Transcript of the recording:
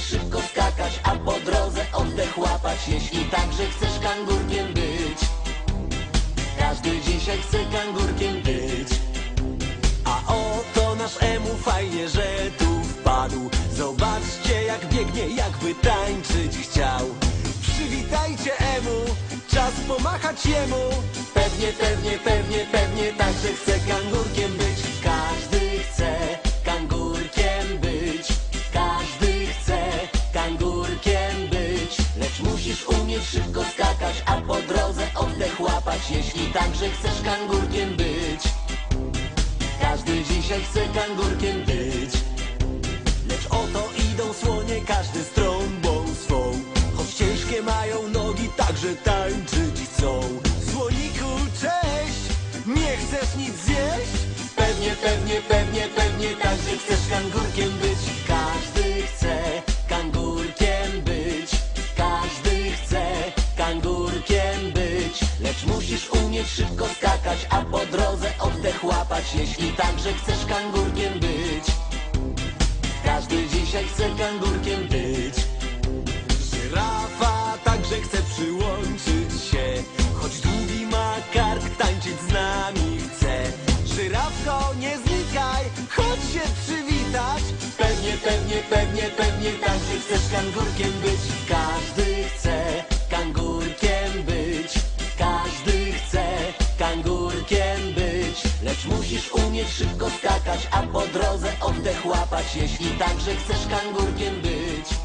szybko skakać, a po drodze oddech łapać, jeśli także chcesz kangurkiem być. Każdy dzisiaj chce kangurkiem być. A oto nasz Emu, fajnie, że tu wpadł. Zobaczcie jak biegnie, jakby tańczyć chciał. Przywitajcie Emu, czas pomachać jemu. Pewnie, pewnie, pewnie umieć szybko skakać, a po drodze oddech łapać, jeśli także chcesz kangurkiem być. Każdy dzisiaj chce kangurkiem być Lecz oto idą słonie, każdy z trąbą swą Choć ciężkie mają nogi, także tańczyć chcą Słoniku, cześć! Nie chcesz nic zjeść? Pewnie, pewnie, pewnie, pewnie Także chcesz kangurkiem być umieć szybko skakać A po drodze oddech łapać Jeśli także chcesz kangurkiem być Każdy dzisiaj chce kangurkiem być. Żyrafa także chce przyłączyć się Choć długi ma kark, tańczyć z nami chce. Żyrafko, nie znikaj, chodź się przywitać. Pewnie, pewnie, pewnie, pewnie także chcesz kangurkiem być Lecz musisz umieć szybko skakać A po drodze oddech łapać. Jeśli także chcesz kangurkiem być